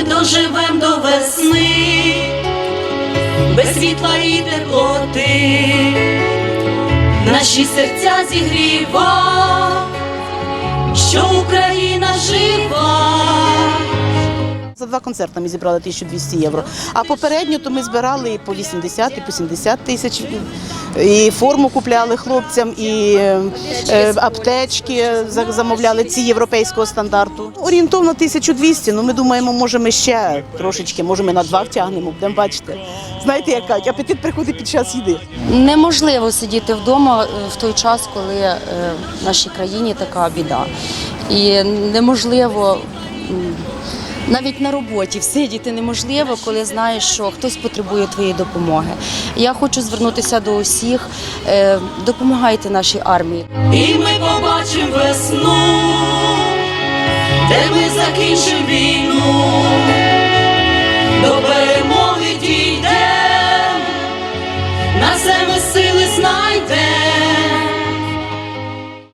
ми доживем до весни, без світла і теплоти, наші серця зігріва, що Україна За два концерти ми зібрали 1200 євро. А попередньо то ми збирали і по 80, і по 70 тисяч. І форму купляли хлопцям, і е, аптечки замовляли ці європейського стандарту. Орієнтовно 1200, ну ми думаємо, може ми ще трошечки, може ми на два втягнемо, будемо бачити. Знаєте, як кажуть, апетит приходить під час їди. Неможливо сидіти вдома е, в той час, коли е, в нашій країні така біда. І неможливо навіть на роботі всидіти неможливо, коли знаєш, що хтось потребує твоєї допомоги. Я хочу звернутися до усіх. е, Допомагайте нашій армії. І ми побачимо весну, де ми закінчимо війну, до перемоги дійдем, на себе сили знайдем.